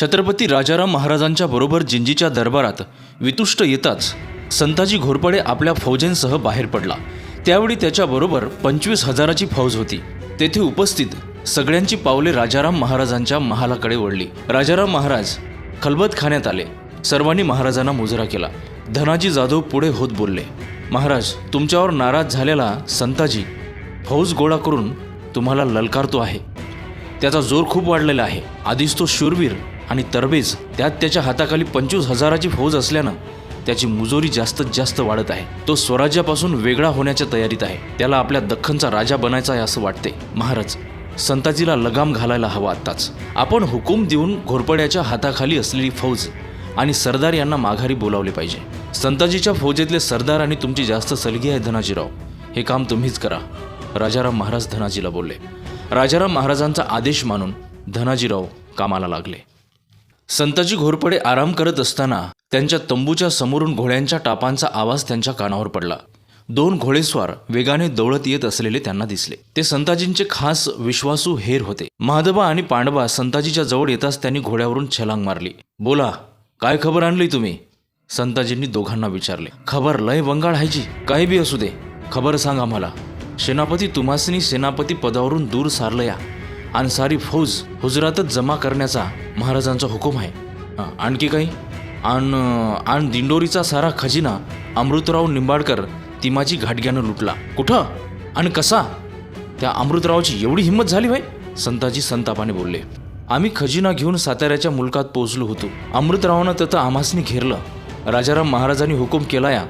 छत्रपती राजाराम महाराजांच्या बरोबर जिंजीच्या दरबारात वितुष्ट येताच संताजी घोरपडे आपल्या फौजेंसह बाहेर पडला. त्यावेळी त्याच्याबरोबर पंचवीस हजाराची फौज होती. तेथे उपस्थित सगळ्यांची पावले राजाराम महाराजांच्या महालाकडे वळली. राजाराम महाराज खलबत खाण्यात आले. सर्वांनी महाराजांना मुजरा केला. धनाजी जाधव पुढे होत बोलले महाराज तुमच्यावर नाराज झालेला संताजी फौज गोळा करून तुम्हाला ललकारतो आहे. त्याचा जोर खूप वाढलेला आहे. आधीच तो शूरवीर आणि तरबेज त्यात त्याच्या हाताखाली पंचवीस हजाराची फौज असल्यानं त्याची मुजोरी जास्तीत जास्त वाढत आहे. तो स्वराज्यापासून वेगळा होण्याच्या तयारीत आहे. त्याला आपल्या दख्खनचा राजा बनायचा आहे असं वाटते. महाराज संताजीला लगाम घालायला हवा आत्ताच. आपण हुकूम देऊन घोरपड्याच्या हाताखाली असलेली फौज आणि सरदार यांना माघारी बोलावले पाहिजे. संताजीच्या फौजेतले सरदार आणि तुमची जास्त सलगी आहे धनाजीराव. हे काम तुम्हीच करा. राजाराम महाराज धनाजीला बोलले. राजाराम महाराजांचा आदेश मानून धनाजीराव कामाला लागले. संताजी घोरपडे आराम करत असताना त्यांच्या तंबूच्या समोरून घोड्यांच्या टापांचा आवाज त्यांच्या कानावर पडला. दोन घोडेस्वार वेगाने दौडत येत असलेले त्यांना दिसले. ते संताजींचे खास विश्वासू हेर होते. महादबा आणि पांडवा संताजीच्या जवळ येताच त्यांनी घोड्यावरून छलांग मारली. बोला काय खबर आणली तुम्ही? संताजींनी दोघांना विचारले. खबर लय वंगाळ हायची काही बी असू दे. खबर सांग आम्हाला. सेनापती तुम्हासनी सेनापती पदावरून दूर सारलं या. आणि सारी फौज हुजरातच जमा करण्याचा महाराजांचा हुकूम आहे. आणखी काही? आण आण दिंडोरीचा सारा खजिना अमृतराव निंबाडकर तिमाची घाटग्यानं लुटला. कुठं? आणि कसा? त्या अमृतरावची एवढी हिंमत झाली भाई संताजी संतापाने बोलले. आम्ही खजिना घेऊन साताऱ्याच्या मुलकात पोहोचलो होतो. अमृतरावानं तथं आम्हासनी घेरलं. राजाराम महाराजांनी हुकूम केला या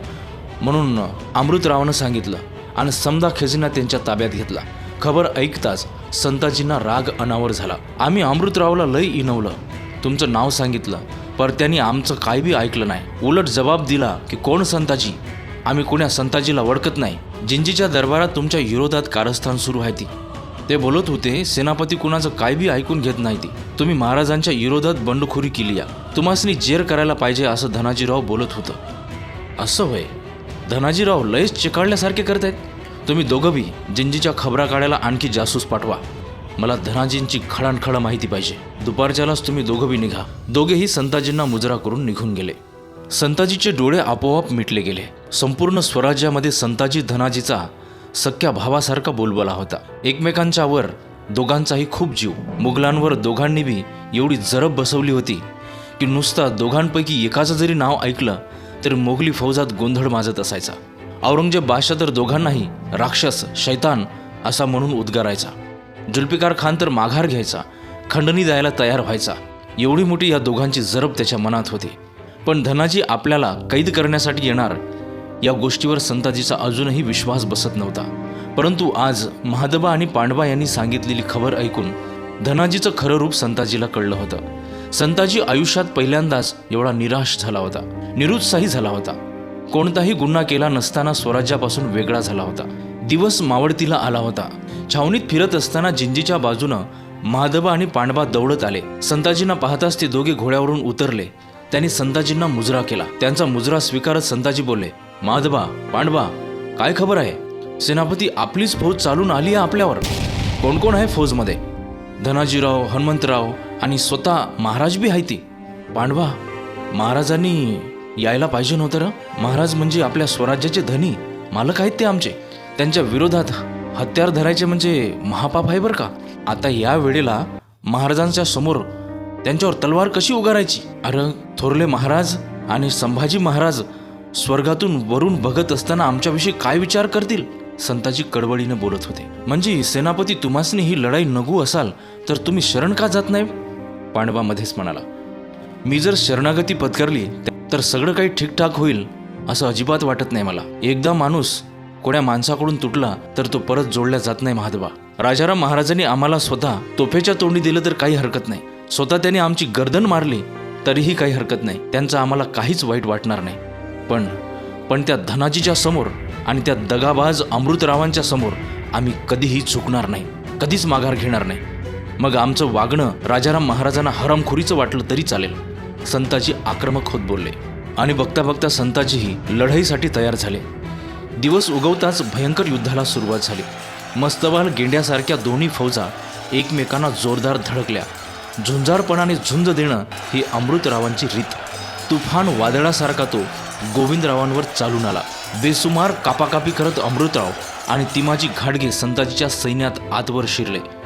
म्हणून अमृतरावानं सांगितलं. आणि समदा खजिना त्यांच्या ताब्यात घेतला. खबर ऐकताच संताजींना राग अनावर झाला. आम्ही अमृतरावला लय इनवलं. तुमचं नाव सांगितलं पर त्यांनी आमचं काय बी ऐकलं नाही. उलट जबाब दिला की कोण संताजी? आम्ही कोण्या संताजीला ओळखत नाही. जिंजीच्या दरबारात तुमच्या विरोधात कारस्थान सुरू आहे ती. ते बोलत होते सेनापती कुणाचं काय बी ऐकून घेत नाही ती. तुम्ही महाराजांच्या विरोधात बंडखोरी केली या. तुम्हासनी जेर करायला पाहिजे असं धनाजीराव बोलत होतं. असं होय. धनाजीराव लयच चिकाळल्यासारखे करतायत. तुम्ही दोघंबी जिंजीच्या खबरा काढायला आणखी जासूस पाठवा. मला धनाजींची खडानखडा माहिती पाहिजे. दुपारच्यालाच तुम्ही दोघंबी निघा. दोघेही संताजींना मुजरा करून निघून गेले. संताजीचे डोळे आपोआप मिटले गेले. संपूर्ण स्वराज्यामध्ये संताजी धनाजीचा सख्या भावासारखा बोलबोला होता. एकमेकांच्यावर दोघांचाही खूप जीव. मुघलांवर दोघांनी बी एवढी जरब बसवली होती की नुसता दोघांपैकी एकाचं जरी नाव ऐकलं तर मोगली फौजात गोंधळ माजत असायचा. औरंगजेब बादशाह तर दोघांनाही राक्षस शैतान असा म्हणून उद्गारायचा. जुल्फिकार खान तर माघार घ्यायचा खंडणी द्यायला तयार व्हायचा. एवढी मोठी या दोघांची जरब त्याच्या मनात होती. पण धनाजी आपल्याला कैद करण्यासाठी येणार या गोष्टीवर संताजीचा अजूनही विश्वास बसत नव्हता. परंतु आज महादबा आणि पांडवा यांनी सांगितलेली खबर ऐकून धनाजीचं खरं रूप संताजीला कळलं होतं. संताजी आयुष्यात पहिल्यांदाच एवढा निराश झाला होता. निरुत्साही झाला होता. कोणताही गुन्हा केला नसताना स्वराज्यापासून वेगळा झाला होता. दिवस मावळतीला आला होता. छावणीत फिरत असताना जिंजीच्या बाजूनं महादबा आणि पांडवा दौडत आले. संताजींना पाहताच ते दोघे घोड्यावरून उतरले. त्यांनी संताजींना मुजरा केला. त्यांचा मुजरा स्वीकारत संताजी बोलले माधबा पांडवा काय खबर आहे? सेनापती आपलीच फौज चालून आली आहे आपल्यावर. कोण कोण आहे फौजमध्ये? धनाजीराव हनुमंतराव आणि स्वतः महाराज बी आहे ती. पांडवा महाराजांनी यायला पाहिजे नव्हतं र. महाराज म्हणजे आपल्या स्वराज्याचे धनी मालक आहेत ते आमचे. त्यांच्या विरोधात हत्यार धरायचे म्हणजे महापाप आहे बरं का? आता या वेळेला महाराजांच्या समोर त्यांच्यावर तलवार कशी उगारायची? अरे थोरले महाराज आणि संभाजी महाराज स्वर्गातून वरून बघत असताना आमच्याविषयी काय विचार करतील? संताजी कडबडीने बोलत होते. म्हणजे सेनापती तुम्हासनी ही लढाई नगू असाल तर तुम्ही शरण का जात नाही? पांडवामध्येच म्हणाला. मी जर शरणागती पत्करली तर सगळं काही ठीकठाक होईल असं अजिबात वाटत नाही मला. एकदा माणूस कोण्या माणसाकडून तुटला तर तो परत जोडला जात नाही महादबा राजाराम महाराजांनी आम्हाला स्वतः तोफेच्या तोंडी दिलं तर काही हरकत नाही. स्वतः त्यांनी आमची गर्दन मारली तरीही काही हरकत नाही. त्यांचं आम्हाला काहीच वाईट वाटणार नाही. पण पण त्या धनाजीच्या समोर आणि त्या दगाबाज अमृतरावांच्या समोर आम्ही कधीही चुकणार नाही. कधीच माघार घेणार नाही. मग आमचं वागणं राजाराम महाराजांना हरामखोरीचं वाटलं तरी चालेल. संताजी आक्रमक होत बोलले आणि बघता बघता संताजीही लढाईसाठी तयार झाले. दिवस उगवताच भयंकर युद्धाला सुरुवात झाली. मस्तवाल गेंड्यासारख्या दोन्ही फौजा एकमेकांना जोरदार धडकल्या. झुंजारपणाने झुंज देणं ही अमृतरावांची रीत. तुफान वादळासारखा तो गोविंदरावांवर चालून आला. बेसुमार कापाकापी करत अमृतराव आणि तिमाजी घाडगे संताजीच्या सैन्यात आतवर शिरले.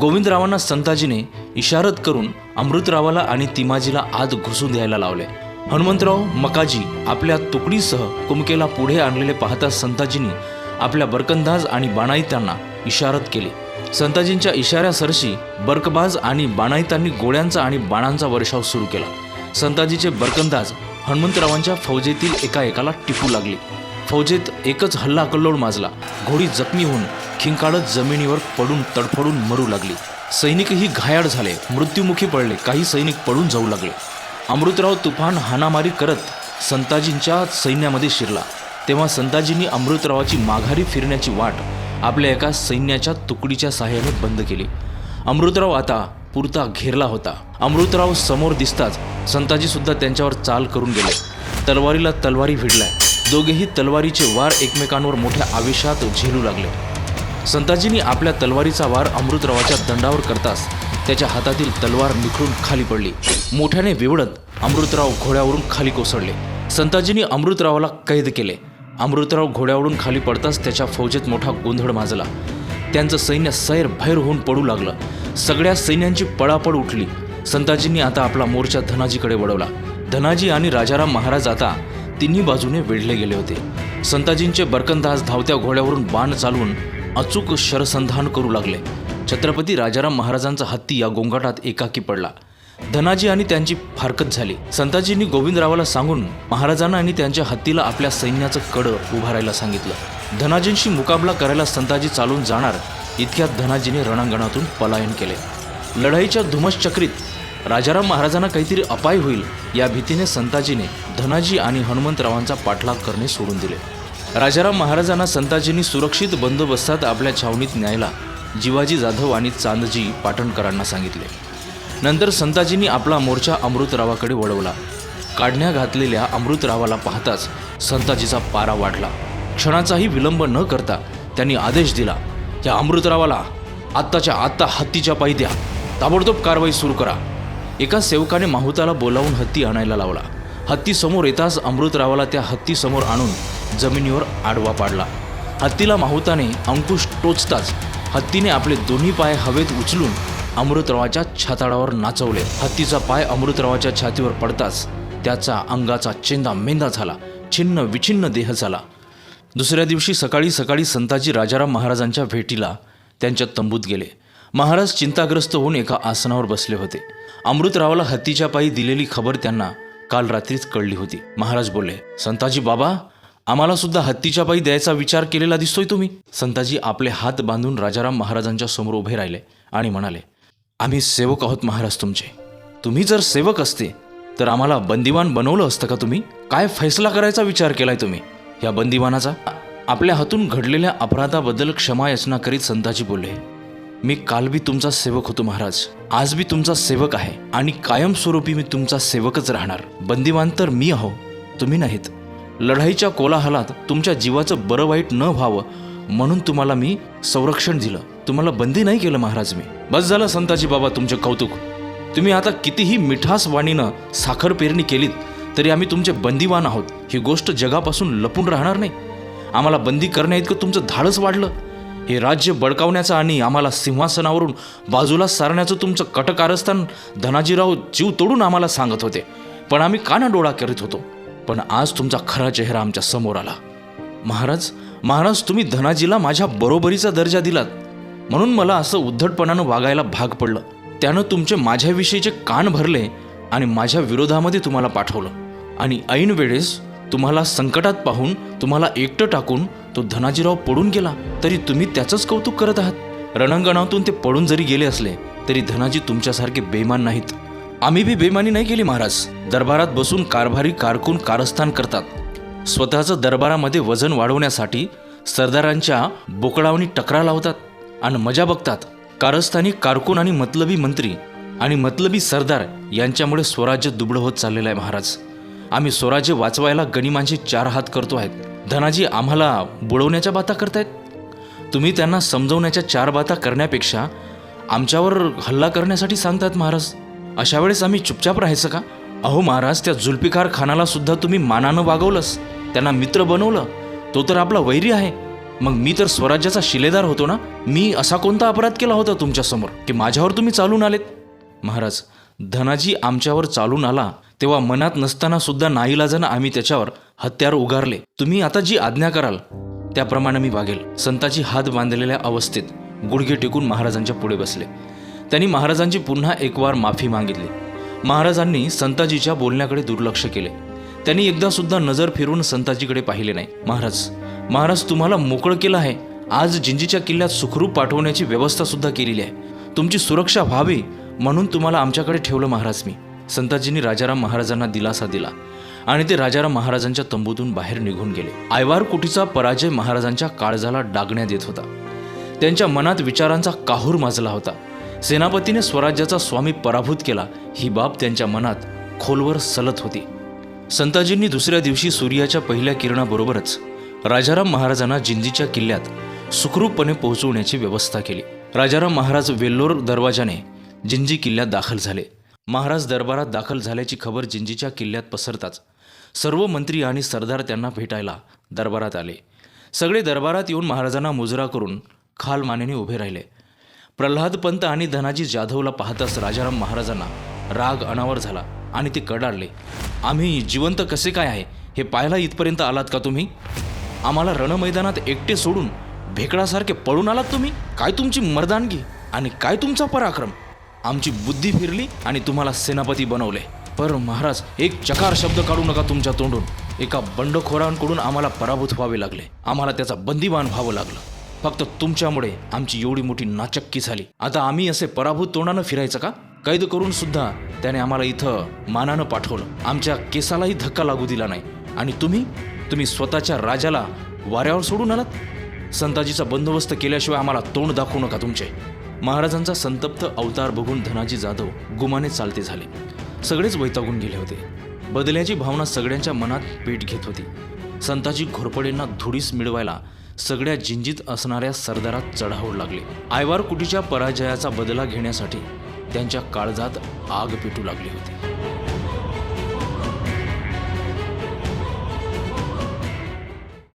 गोविंदरावांना संताजीने इशारत करून अमृतरावाला आणि तिमाजीला आत घुसून द्यायला लावले. हनुमंतराव मकाजी आपल्या तुकडीसह कुमकेला पुढे आणलेले पाहता संताजींनी आपल्या बरकंदाज आणि बाणाईतांना इशारत केली. संताजींच्या इशाऱ्यासरशी बर्कबाज आणि बाणाईतांनी गोळ्यांचा आणि बाणांचा वर्षाव सुरू केला. संताजीचे बरकंदाज हनुमंतरावांच्या फौजेतील एका एकाला टिपू लागले. फौजेत एकच हल्ला कल्लोळ माजला. घोडी जखमी होऊन खिंकाळत जमिनीवर पडून तडफडून मरू लागली. सैनिकही घायाळ झाले. मृत्युमुखी पडले. काही सैनिक पडून जाऊ लागले. अमृतराव तुफान हाणामारी करत संताजींच्या सैन्यामध्ये शिरला. तेव्हा संताजींनी अमृतरावाची माघारी फिरण्याची वाट आपल्या एका सैन्याच्या तुकडीच्या सहाय्याने बंद केली. अमृतराव आता पुरता घेरला होता. अमृतराव समोर दिसताच संताजी सुद्धा त्यांच्यावर चाल करून गेले. तलवारीला तलवारी भिडलाय. दोघेही तलवारीचे वार एकमेकांवर मोठ्या आवेशात झेलू लागले. संताजींनी आपल्या तलवारीचा वार अमृतरावाच्या दंडावर करताच त्याच्या हातातील तलवार निखळून खाली पडली. मोठ्याने विवडत अमृतराव घोड्यावरून खाली कोसळले. संताजींनी अमृतरावाला कैद केले. अमृतराव घोड्यावरून खाली पडताच त्याच्या फौजेत मोठा गोंधळ माजला. त्यांचं सैन्य सैर भैर होऊन पडू लागलं. सगळ्या सैन्यांची पळापळ उठली. संताजींनी आता आपला मोर्चा धनाजीकडे वळवला. धनाजी आणि राजाराम महाराज आता तिन्ही बाजूने वेढले गेले होते. संताजींचे बरकंदाज धावत्या घोड्यावरून बाण चालवून अचूक शरसंधान करू लागले. छत्रपती राजाराम महाराजांचा हत्ती या गोंगाटात एकाकी पडला. धनाजी आणि त्यांची फारकत झाली. संताजींनी गोविंदरावाला सांगून महाराजांना आणि त्यांच्या हत्तीला आपल्या सैन्याचं कडं उभारायला सांगितलं. धनाजींशी मुकाबला करायला संताजी चालून जाणार इतक्यात धनाजीने रणांगणातून पलायन केले. लढाईच्या धुमश्चक्रीत राजाराम महाराजांना काहीतरी अपाय होईल या भीतीने संताजीने धनाजी आणि हनुमंतरावांचा पाठलाग करणे सोडून दिले. राजाराम महाराजांना संताजींनी सुरक्षित बंदोबस्तात आपल्या छावणीत न्यायला जिवाजी जाधव आणि चांदजी पाटणकरांना सांगितले. नंतर संताजींनी आपला मोर्चा अमृतरावाकडे वळवला. काढण्या घातलेल्या अमृतरावाला पाहताच संताजीचा पारा वाढला. क्षणाचाही विलंब न करता त्यांनी आदेश दिला या अमृतरावाला आत्ताच्या आत्ता हत्तीच्या पायी द्या. ताबडतोब कारवाई सुरू करा. एका सेवकाने माहुताला बोलावून हत्ती आणायला लावला. हत्ती समोर येताच अमृतरावाला त्या हत्ती समोर आणून जमिनीवर आडवा पाडला. हत्तीला माहुताने अंकुश टोचताच हत्तीने आपले दोन्ही पाय हवेत उचलून अमृतरावाच्या छाताडावर नाचवले. हत्तीचा पाय अमृतरावाच्या छातीवर पडताच त्याचा अंगाचा चेंदा मेंदा झाला. छिन्न विछिन्न देह झाला. दुसऱ्या दिवशी सकाळी सकाळी संताजी राजाराम महाराजांच्या भेटीला त्यांच्या तंबूत गेले. महाराज चिंताग्रस्त होऊन एका आसनावर बसले होते. अमृतरावाला हत्तीच्या पायी दिलेली खबर त्यांना काल रात्रीच कळली होती. महाराज बोलले संताजी बाबा आम्हाला सुद्धा हत्तीच्या पायी द्यायचा विचार केलेला दिसतोय तुम्ही. संताजी आपले हात बांधून राजाराम महाराजांच्या समोर उभे राहिले आणि म्हणाले आम्ही सेवक आहोत महाराज तुमचे. तुम्ही जर सेवक असते तर आम्हाला बंदिवान बनवलं असतं का तुम्ही? काय फैसला करायचा विचार केलाय तुम्ही? या बंदिवानाचा? आपल्या हातून घडलेल्या अपराधाबद्दल क्षमायाचना करीत संताजी बोलले मी काल बी तुमचा सेवक होतो महाराज. आज बी तुमचा सेवक आहे आणि कायमस्वरूपी मी तुमचा सेवकच राहणार. बंदिवान तर मी आहो तुम्ही नाहीत. लढाईच्या कोलाहलात तुमच्या जीवाचं बरं वाईट न व्हावं म्हणून तुम्हाला मी संरक्षण दिलं. तुम्हाला बंदी नाही केलं महाराज मी. बस झालं संताजी बाबा तुमचे कौतुक. तुम्ही आता कितीही मिठास वाणीनं साखर पेरणी केलीत तरी आम्ही तुमचे बंदीवान आहोत. ही गोष्ट जगापासून लपून राहणार नाही. आम्हाला बंदी करण्या इतकं तुमचं धाडस वाढलं. हे राज्य बळकावण्याचं आणि आम्हाला सिंहासनावरून बाजूला सारण्याचं तुमचं कटकारस्थान धनाजीराव जीव तोडून आम्हाला सांगत होते. पण आम्ही काना डोळा करीत होतो. पण आज तुमचा खरा चेहरा आमच्यासमोर आला. महाराज महाराज तुम्ही धनाजीला माझ्या बरोबरीचा दर्जा दिलात. म्हणून मला असं उद्धटपणानं वागायला भाग पडलं. त्यानं तुमचे माझ्याविषयीचे कान भरले आणि माझ्या विरोधामध्ये तुम्हाला पाठवलं. आणि ऐन वेळेस तुम्हाला संकटात पाहून तुम्हाला एकटं टाकून तो धनाजीराव पडून गेला तरी तुम्ही त्याचंच कौतुक करत आहात. रणांगणातून ते पडून जरी गेले असले तरी धनाजी तुमच्यासारखे बेमान नाहीत. आम्ही बी बेमानी नाही केली महाराज. दरबारात बसून कारभारी कारकून कारस्थान करतात. स्वतःचं दरबारामध्ये वजन वाढवण्यासाठी सरदारांच्या बोकडावणी टकरा लावतात आणि मजा बघतात. कारस्थानी कारकून आणि मतलबी मंत्री आणि मतलबी सरदार यांच्यामुळे स्वराज्य दुबळं होत चाललेलं आहे महाराज. आम्ही स्वराज्य वाचवायला गनिमांचे चार हात करतो आहेत. धनाजी आम्हाला बुडवण्याच्या बाता करतायत? तुम्ही त्यांना समजवण्याच्या चार बाता करण्यापेक्षा आमच्यावर हल्ला करण्यासाठी सांगतात महाराज. अशा वेळेस आम्ही चुपचाप राहायचं का? अहो महाराज त्या जुल्फिकार खानाला सुद्धा तुम्ही मानानं वागवलंस. त्यांना मित्र बनवलं. तो तर आपला वैरी आहे. मग मी तर स्वराज्याचा शिलेदार होतो ना? मी असा कोणता अपराध केला होता तुमच्यासमोर की माझ्यावर तुम्ही चालून आलेत? महाराज धनाजी आमच्यावर चालून आला तेव्हा मनात नसताना सुद्धा नाईलाजानं आम्ही त्याच्यावर हत्यार उगारले. तुम्ही आता जी आज्ञा कराल त्याप्रमाणे मी वागेल. संताची हात बांधलेल्या अवस्थेत गुडघे टेकून महाराजांच्या पुढे बसले. त्यांनी महाराजांची पुन्हा एकवार माफी मागितली. महाराजांनी संताजीच्या बोलण्याकडे दुर्लक्ष केले. त्यांनी एकदा सुद्धा नजर फिरून संताजीकडे पाहिले नाही. महाराज महाराज तुम्हाला मोकळं केलं आहे. आज जिंजीच्या किल्ल्यात सुखरूप पाठवण्याची व्यवस्था सुद्धा केलेली आहे. तुमची सुरक्षा व्हावी म्हणून तुम्हाला आमच्याकडे ठेवलं महाराज मी. संताजींनी राजाराम महाराजांना दिलासा दिला. आणि ते राजाराम महाराजांच्या तंबूतून बाहेर निघून गेले. आयवार कुटीचा पराजय महाराजांच्या काळजाला डागण्यात येत होता. त्यांच्या मनात विचारांचा काहूर माजला होता. सेनापतीने स्वराज्याचा स्वामी पराभूत केला. ही बाब त्यांच्या मनात खोलवर सलत होती. संताजींनी दुसऱ्या दिवशी सूर्याच्या पहिल्या किरणाबरोबरच राजाराम महाराजांना जिंजीच्या किल्ल्यात सुखरूपपणे पोहोचवण्याची व्यवस्था केली. राजाराम महाराज वेल्लोर दरवाजाने जिंजी किल्ल्यात दाखल झाले. महाराज दरबारात दाखल झाल्याची खबर जिंजीच्या किल्ल्यात पसरताच सर्व मंत्री आणि सरदार त्यांना भेटायला दरबारात आले. सगळे दरबारात येऊन महाराजांना मुजरा करून खाल मानेने उभे राहिले. प्रल्हाद पंत आणि धनाजी जाधवला पाहताच राजाराम महाराजांना राग अनावर झाला आणि ते कडाडले आम्ही जिवंत कसे काय आहे? हे पाहायला इथपर्यंत आलात का तुम्ही? आम्हाला रणमैदानात एकटे सोडून भेकडासारखे पळून आलात तुम्ही? काय तुमची मर्दानगी आणि काय तुमचा पराक्रम? आमची बुद्धी फिरली आणि तुम्हाला सेनापती बनवले. पर महाराज एक चकार शब्द काढू नका तुमच्या तोंडून. एका बंडखोरांकडून आम्हाला पराभूत व्हावे लागले. आम्हाला त्याचा बंदीवान व्हावं लागलं. फक्त तुमच्यामुळे आमची एवढी मोठी नाचक्की झाली. आता आम्ही असे पराभूत तोंडानं फिरायचं का? कैद करून सुद्धा त्याने आम्हाला इथं मानानं पाठवलं. आमच्या केसालाही धक्का लागू दिला नाही. आणि तुम्ही? तुम्ही स्वतःच्या राजाला वाऱ्यावर सोडून आलात? संताजीचा बंदोबस्त केल्याशिवाय आम्हाला तोंड दाखवू नका तुमचे. महाराजांचा संतप्त अवतार बघून धनाजी जाधव गुमाने चालते झाले. सगळेच वैतागून गेले होते. बदल्याची भावना सगळ्यांच्या मनात पेट घेत होती. संताजी घोरपडेंना धुडीस मिळवायला सगळ्या जिंजीत असणाऱ्या सरदारात चढावू लागले. आयवार कुटीच्या पराजयाचा बदला घेण्यासाठी त्यांच्या काळजात आग पेटू लागली होती.